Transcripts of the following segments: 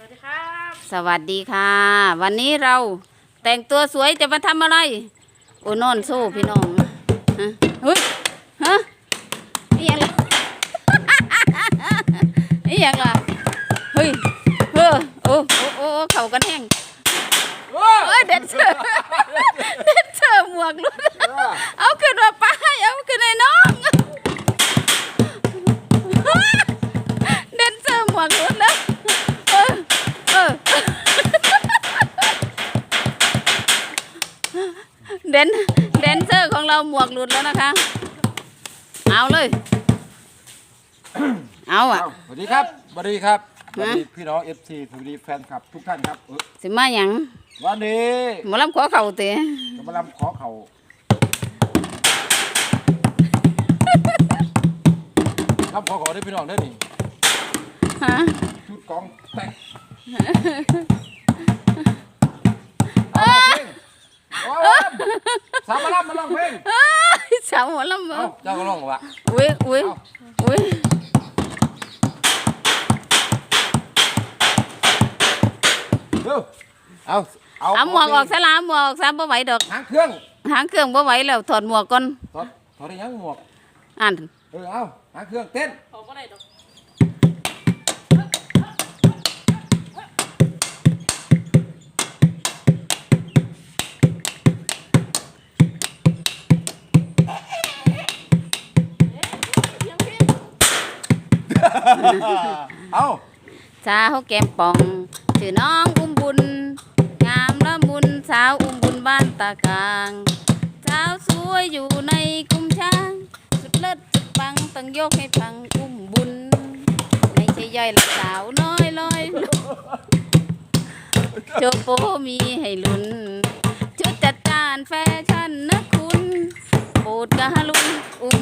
วัสดีครับ สวัสดีค่ะ วันนี้เราแต่งตัวสวยจะมาทำอะไร โอ้นอนโซ่พี่น้องฮะเฮ้ยฮะนี่ยังล่ะ นี่ยังล่ะเฮ้ยเฮ้อโอ้โอ้โอ้โอ้เข่ากันแห้งเอ้ยเด็ดเสือเด็ดเสือหมวกหลุดเอาขึ้นมาป้ายเอาขึ้นให้น้อง หมวกหลุดแล้วนะคะ เอาเลย เอาอะอ้าวสวัสดีครับสวัสดีครับสฮะวัสดีพี่น้องเอฟซีสวัสดีแฟนคลับทุกท่านครับเออสิมาหยังวันนี้หมอลำขอเข่าเตะจะมาลำขอเขาลำขอเขาได้พี่น้องได้อนี่ฮะชุดกองแตกเอาเพลง เอาลำสามมาลำมาลองเพลงอ้ายสาวหมอลำบ่เอาเจ้าก็ร้องวะอุ้ยอุ้ยอุ้ยเร็วเอาเอาเอาหมวกออกซะละหมวกออกซะบ่ไหวดอกหางเครื่องหางเครื่องบ่ไหวแล้วถอดหมวกก่อนถอดถอดได้ยังหมวกอ่านเออเอาหางเครื่องเต้นขอก็ได้ดอก เอาสาวแก้มป่องชื่อน้องอุ้มบุญ งามละมุนสาวอุ้มบุญบ้านตากลางสาวสวยอยู่ในกลุ่มช้าง สุดเลิศสุดปังต้องยกให้พังอุ้มบุญไม่ใช่ย่อยละสาวน้อยลอยโจโปมีให้ลุ้นชุดจัดจานแฟชั่นนะคุณโปรดกะลุนอุ้ม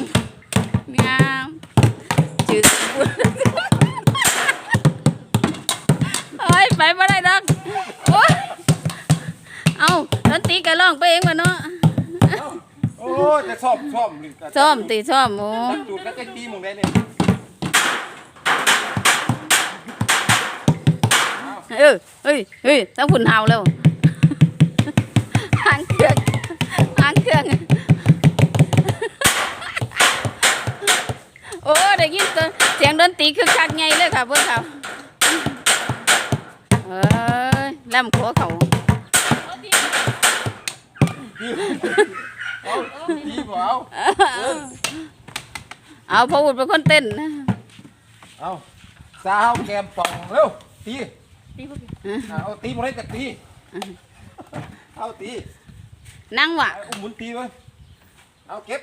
งาม ชื่อบุญเอ้ยไปบ่ได้ดอกโอ๊ยเอาดนตรีก็ร้องไปเองวะเนาะโอ้ยจะซ่อมซ่อมหรือซ้อมตีซ้อมโอ้ตัดจูดก็จะตีหมึงได้เนี่ยเออเฮ้ยเฮ้ยต้องฝุ่นเฮาแล้วหางเครื่องหางเครื่อง อ้ได้ยินตัวเสียงดนตรีคือคักไงเลยค่ะเพื่อนเขาเอ้ยลำขัวเขาเอาดีเอาตีบ่เอาเอาพออุดเป็นคนเต้นนะเอาสาวแกมป่องเร็วตีดีพวกนี้อะเอาตีมึงได้แต่ตีเอาตีนั่งวะเอาหมุนตีไว้เอาเก็บ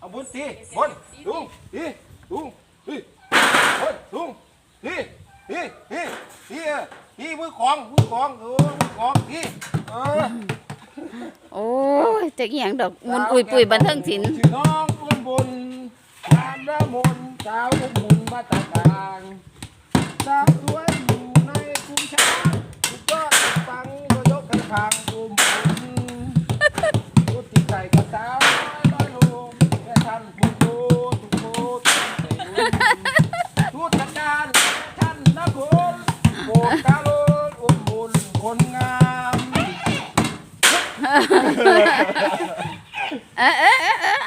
เอาหมุนตีบนลุงตีลุงตีบนลุงตีตีตีตีเออตีมือของมือของเออมือของตีเออโอ้ยจะอหย่างดอกมุนอุยปุยบันเทิงศิลป์ชื่อน้องอุ้มบุญงามระมุนสาวอุ้มบุญมาตะกลางสาวสวยอยู่ในกรุงช้างสุดยอดสุดปังก็ยกให้พังอุ้มบุญพูดที่ใส่กับสาว เอ๊ะเอ๊ะเอ๊ะเอ๊ะ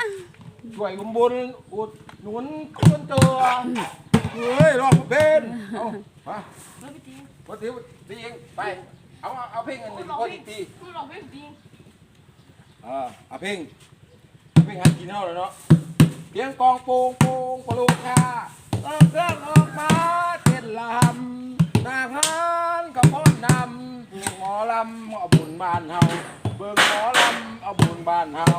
ช่วยอุ้มบุญอุดหนุนคนตัวเฮ้ยรองเพลงเอามาวพี่ตีวันที่ตีเองไปเอาเอาเอาเพลงอันหนึ่งก็ตีตีพูดลองไม่ดีอ่าเอาเพลงเอาเพลงหันกินเท่าเลยเนาะเสียงกองโป่งโป่งปลุกค่าเออเครื่องออกมาเต้นลำนางฮานกับพ่อนำหมอลำเอบุญบ้านเฮา เบิ่งหมอลำเอาบุญบ้านเฮา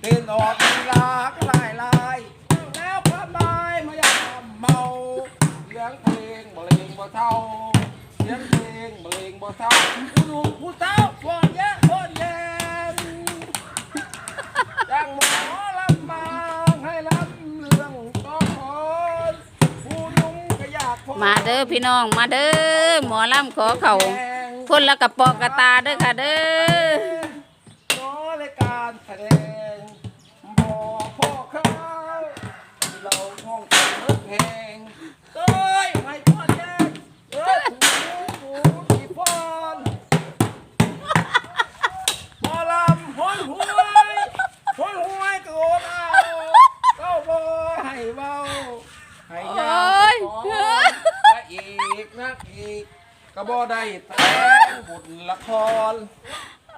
เต้นออกมีลากหลายลายแล้วพระนายมาอยากเมาเสียงเพลงบะเลงบ่เท่าเสียงเพลงบะเลงบ่เท่าผู้หนุ่มผู้สาวพอนแย่พอนแย่จังหมอลำมาให้ลำเรื่องต้องคนผู้หนุ่มก็อยากพบมาเด้อพี่น้องมาเด้อหมอลำขอเขาแด งคนละกระปอกกระตาเด้อค่ะเด้อน้อรายการแสดงบอกพ่อเขาเราห้องเพลงต้กระบอ ได้แต่งบทละคร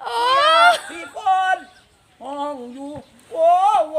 โอ้พี่บอลมองอยู่โว้โว้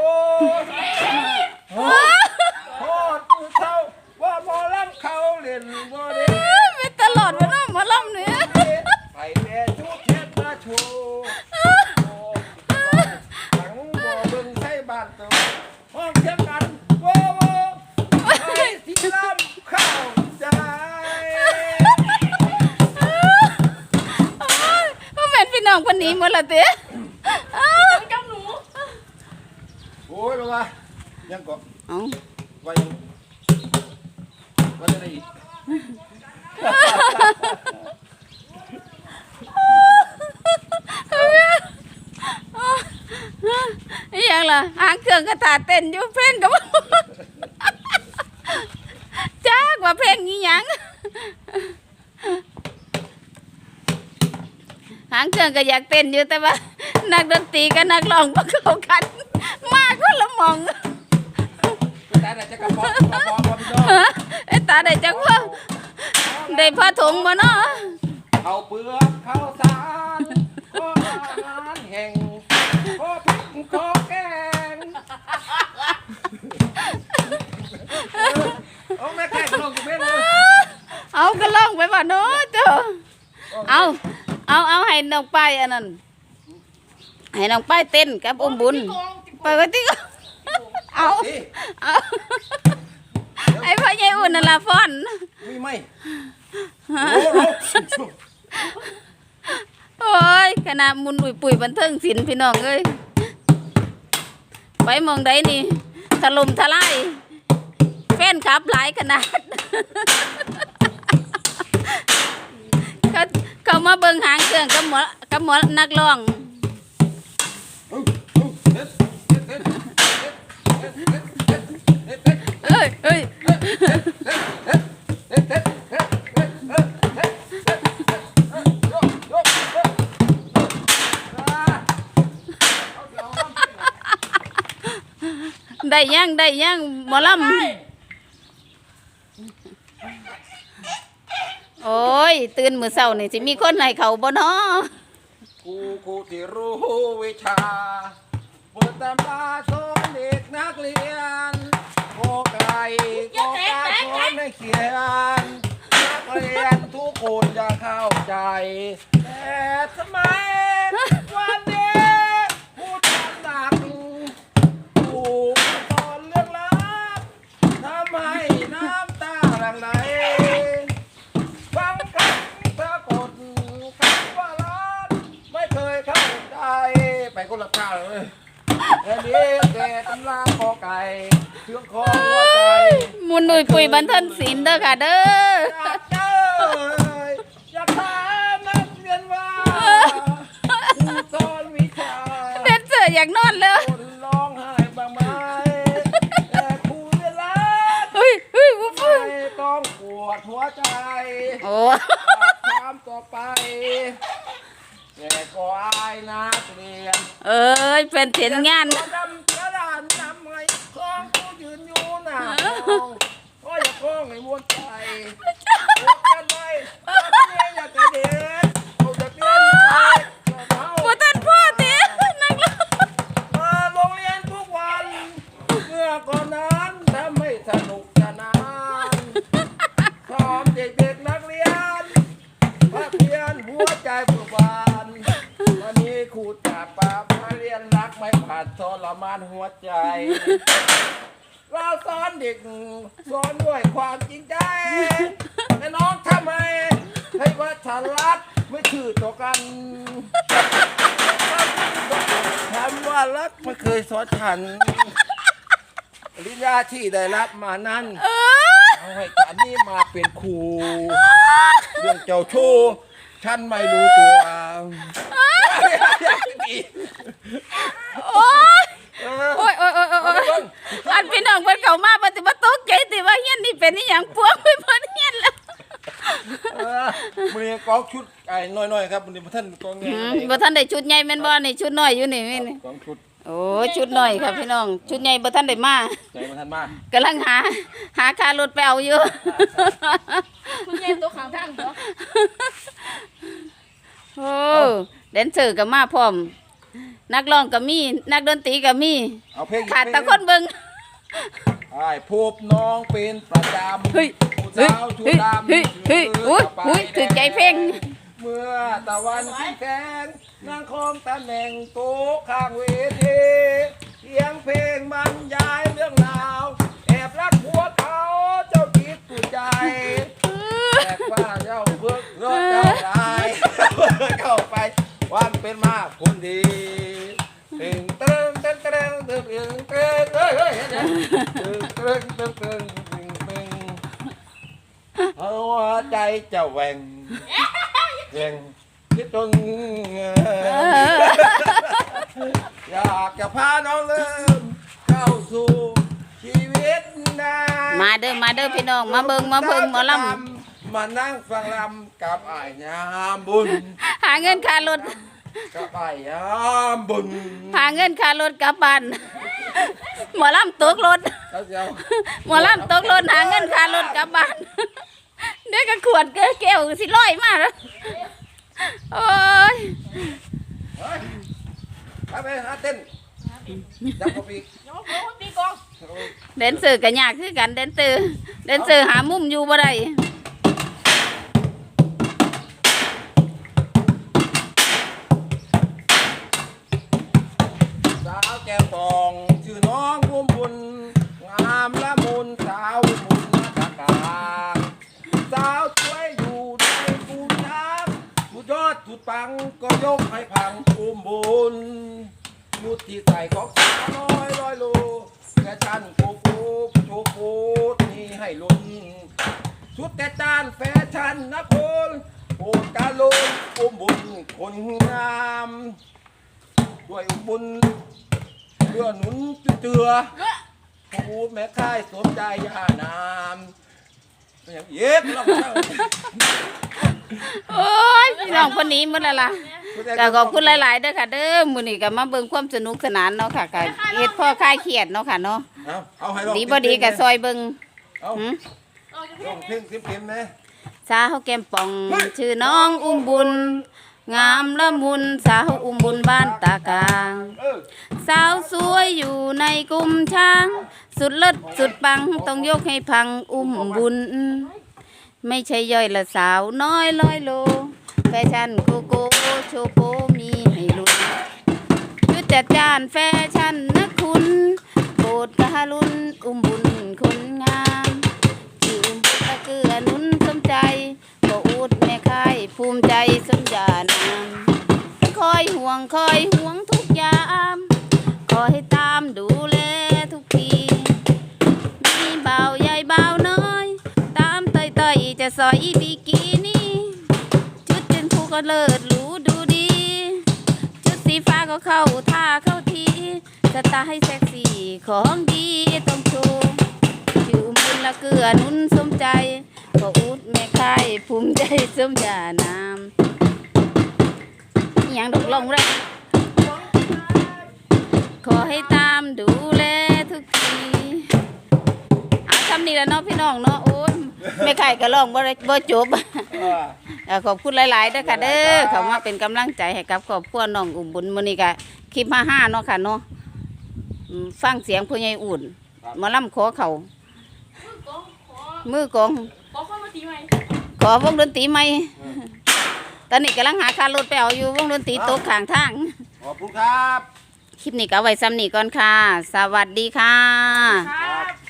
กับหนูโอ้ยลงมายังก่อนเอาว่ายังว่าจะได้อีกอหย่างล่ะหางเครื่องกระถาเต้นอยู่เพลงกับจ้ากว่าเพลงนี้ยัง หางเครื่องก็อยากเต้นอยู่แต่ว่า นักดนตรีกับนักร้องบ่เข้ากัน มากคนละหมองแต่ไหนจะกระป๋องกระป๋องบ่พี่น้องไอ้ตาได้จักพ่อได้พ่อถุงบ่เนาะเอาเปลือกข้าวสารข้ออาหารแห่งข้อพริกข้อแกงเอาแม่แขกลงกูเม่นเลยเอาก็ลองไปบ่เนาะเจ้าเอา เอาเอาให้น้องป้ายอันนั้นให้น้องป้ายเต้นกับอุ้มบุญโกงจิไปกันที่เอานี่เอาไอ้พ่อใหญ่อุ่นนั่นล่ะฟ้อนมีไหมโอ้โหโอ้ยขนาดมุนอุ่ยปุ๋ยบันเทิงศิลป์พี่น้องเอ้ยไปหมองใดนี่ถล่มทลายแฟนคลับหลายขนาด เขาเขา มาเบิ่งหางเครื่องกับหมอกับหมอนักร้องเอ้ยเอ้ยได้ยังได้ยังหมอลำ โอ้ย ตื่นมือเศร้านี่สิมีคนไหนเขาบ่เนาะกูกูที่รู้วิชาบุตำราสอนเด็กนักเรียนโกไก่โกกาสอนให้เขียนนักเรียนทุกคนจะเข้าใจ แต่ทำไมนนี้ผู้ทำหนักถูกสอนเรื่องรักทำให้น้ำตาหลั่งไหล ฟังคำปรากฏคำว่ารักไม่เคยเข้าใจ ไปคนละข้าวเลยแค่นี้แต่ตำราคอไก่เชื่องคอหัวใจ มุนหนุ่ยปุ๋ย บันเทิงศิลป์เด้อค่ะเด้ออยากเจออยากถามนักเรียนว่าครูสอนวิชาเด็ดเสืออยากนอนเลยคนร้องไห้บ้างไหมแต่ครูเวลาเฮ้ยเฮ้ยวุ้ไม่ต้องปวดหัวใจโอ้ถามต่อไปแต่ก็อายนักเรียนเอ้ยเป็นเสียงงาน ให้ว่าฉันรักไม่ถือต่อกันคำว่ารักไม่เคยสอนฉันปริญญาที่ได้รับมานั้นเออเอาให้ฉันนี่มาเป็นครูเรื่องเจ้าชู้ฉันไม่รู้ตัวโอ้ยเออโอ้ยโอ้ยโอ้ยโอ้ยโอ้ยอันพี่น้องเพิ่นเข้ามาปฏิบัติตกใจติว่าเฮียนนี่เป็นอีหยังพวงไปเพิ่น เฮียนแล้วเออมันนี้กองชุดไอ้น้อยๆครับมันนี้ท่านกองเงี้อืยมบ่ทันได้ชุดใหญ่แม่นบ่นี่ชุดน้อยอยู่นี่นี่นี่กองชุดโอ้ยชุดหน่อยค่ะพี่น้อง ชุดใหญ่บ่ทันได้มาใจมันทันมากกำลังหา หาค่ารถไปเอาอยู่ คุณยายตัวขางทางเหรอโอ้แดนเซอร์ก็มาพร้อม นักร้องก็มี นักดนตรีก็มี เอาเพลงอีกขาดแต่เพลงคนเบิ่งไอ้พบน้องเป็นประจำ เฮ้ยผู้ เฮ้ยเฮ้ยเฮ้ยเฮ้ยอุ้ยอุ้ยถือใจเพลงเมื่อตะวันสีแสงนั่งคอมตำแหน่งโต๊ะข้างเวทีเสียงเพลงบรรยายเรื่องราว แอบรักผัวเขาเจ้าคิดกูใจแต่ว่าเจ้าเพิ่งเลิกเจ้าร้เข้าไปวันเป็นมากคนดีตึงตึงตึงตึงตึงตึงตึงเฮ้ยเฮ้ยเตึงตึงตึงตึงตึงตึงเอา หัวใจเจ้าแหว่งแหว่งคิดจนอยากจะพาน้องเริ่มเข้าสู่ชีวิตนามาเด้อมาเด้อพี่น้องมาเบิ่งมาเบิ่งหมอลมานั่งฟังลำกับอ้ายยามบุญำหาเงินค่ารถกับอ้ายยามบุญ หาเงินค่ารถกลับบ้านหมอลำตกรถแล้วเจ้าหมอลำตกรถหาเงินค่ารถกลับบ้าน เดี๋ยวก็ขวดแก้วสิลอยมาแล้วโอ้ยเฮ้ยไปไปหาเต้นจับกระปีกน้องโอ้ตีกองแดนเซอร์ก็ยากคือกันแดนเซอร์แดนเซอร์หามุมอยู่บ่ได้ งก็ยกให้พังอุ้มบุญยุดที่ใส่ของสาวน้อยร้อยโลแกชันโกโก้โชโกนี่ให้ลุ้นชุดแต่จานแฟชั่นนะคุณโปรการลงอุ้มบุญคนงามด้วยอุ้มบุญเพื่อหนุนเจือผู้แม่ค่ายสมใจยานามอย่างเย็บเรา โอ้ยพี่น้องคนนี้หมดแล้วล่ะก็ขอบคุณหลายๆเด้อค่ะ เด้อมื้อนี้ก็มาเบิ่งความสนุกสนานเนาะค่ะก็เฮ็ดพ่อคลายเครียดเนาะค่ะเนาะเอาเอาให้ลองดีบ่ดีก็ซอยเบิ่งเอาหืมออกจากลองเพลงเต็มๆนะสาวแก้มป่องชื่อน้องอุ้มบุญ งามละมุนสาวอุ้มบุญบ้านตากลาง เออสาวสวยอยู่ในกลุ่มช้าง สุดเลิศสุดปังต้องยกให้พังอุ้มบุญ ไม่ใช่ย่อยละสาวน้อยร้อยโล แฟชั่นโกโก้โชโปมีให้ลุ้นชุดจัดจานแฟชั่นนะคุณโปรดการุณอุ้มบุญคนงามชื่ออุ้มบุญตะเกือนุนสมใจก็อูดแม่ค่ายภูมิใจสมญานามคอยห่วงคอยห่วง เตยอยบิกินี่ชุดเป็นผู้ก็เลิศหรูดูดี ชุดสีฟ้าก็เข้าท่าเข้าทีสไตล์เซ็กซี่ของดีต้องโชว์ชื่อมุนละเกลือนุนสมใจก็อุดแม่ค่ายภูมิใจสมญานามอย่างดกลงเลยขอให้ตามดูแลทุกที เอาคำนี้แล้วเนาะพี่น้องเนาะโอ้ยไม่ใครก็ร้องบ่ได้บ่จบ เอ่อขอบคุณหลายๆด้อค่ะเด้อเขามาเป็นกำลังใจให้กับครอบครัวน้องอุ่มบุญมื้อนี้ก็คลิปมาห้าเนาะค่ะเนาะอืมฟังเสียงพ่อใหญ่อุ่นหมาล่ำขอเขาขอมือกองขอข้อมาตีใหม่ขอวงดนตรีใหม่ตอนนี้กำลังหาค่ารถไปเอาอยู่วงดนตรีตกข้างทาง ขอบคุณครับ คลิปนี้ก็เอาไว้ซ้ำนี้ก่อนค่ะ สวัสดีค่ะ ครับ